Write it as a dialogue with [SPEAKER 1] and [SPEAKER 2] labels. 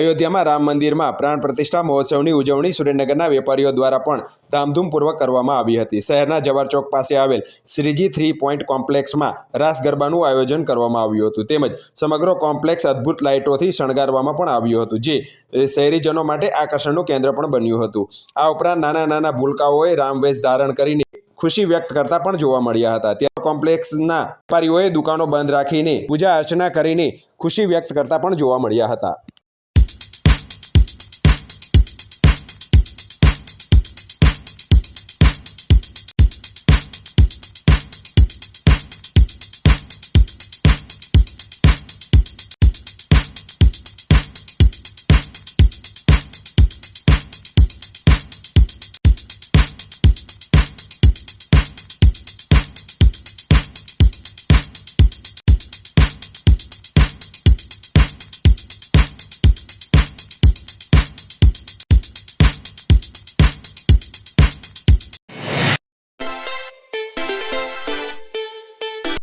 [SPEAKER 1] અયોધ્યામાં રામ મંદિરમાં પ્રાણ પ્રતિષ્ઠા મહોત્સવની ઉજવણી સુરેન્દ્રનગરના વેપારીઓ દ્વારા પણ ધામધૂમપૂર્વક કરવામાં આવી હતી. શહેરના જવાર ચોક પાસે આવેલ શ્રીજી થ્રી પોઈન્ટ કોમ્પ્લેક્સમાં રાસ ગરબાનું આયોજન કરવામાં આવ્યું હતું. તેમજ સમગ્ર કોમ્પ્લેક્સ અદ્ભુત લાઇટોથી શણગારવામાં પણ આવ્યું હતું, જે શહેરીજનો માટે આકર્ષણનું કેન્દ્ર પણ બન્યું હતું. આ ઉપરાંત નાના નાના ભૂલકાઓએ રામવેશ ધારણ કરીને ખુશી વ્યક્ત કરતા પણ જોવા મળ્યા હતા. ત્યાં કોમ્પ્લેક્સના વેપારીઓએ દુકાનો બંધ રાખીને પૂજા અર્ચના કરીને ખુશી વ્યક્ત કરતા પણ જોવા મળ્યા હતા.